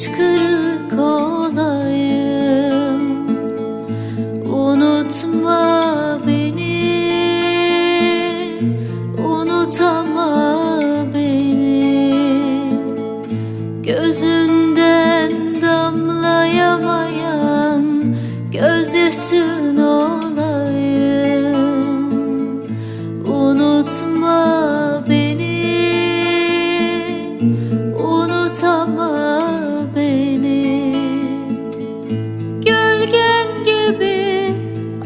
hıçkırık olayım. Unutma beni Unutama beni. Gözünden damlayamayan Gözyaşın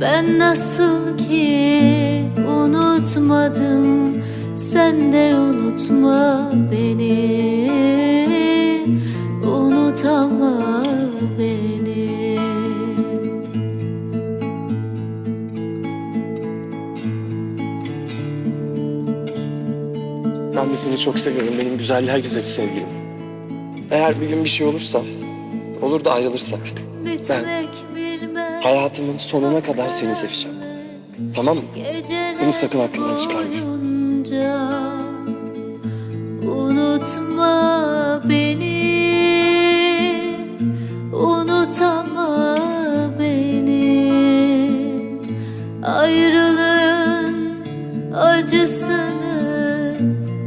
Ben nasıl ki unutmadım Sen de unutma beni. Unutama beni. Ben de seni çok seviyorum benim güzeller güzeli sevgilim. Eğer bir gün bir şey olursa, olur da ayrılırsak. Bitmek bilmez hayatımın sonuna kadar seni seveceğim. Tamam mı? Bunu sakın aklından çıkarma. Unutma beni Unutama beni Ayrılığın acısını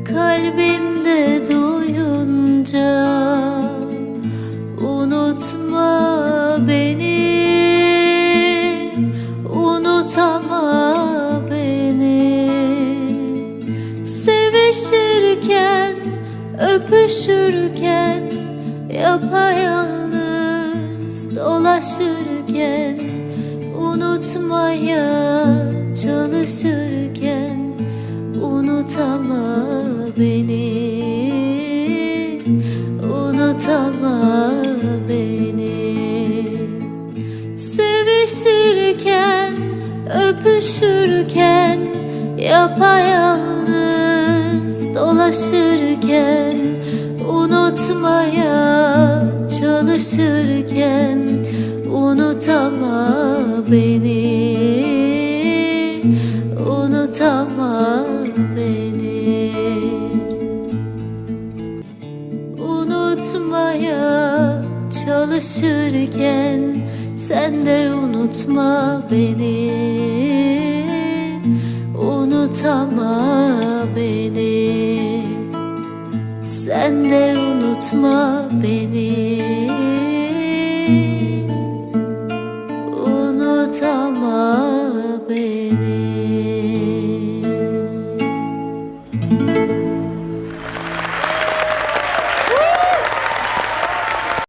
Kalbinde duyunca Unutma beni Unutama beni. Sevişirken Öpüşürken Yapayalnız dolaşırken Unutmaya çalışırken Unutama beni. Unutama beni. Sevişirken, öpüşürken Yapayalnız dolaşırken Unutmaya çalışırken Unutama beni. Unutama beni. Unutmaya çalışırken sen de unutma beni. Unutama beni. Sen de unutma beni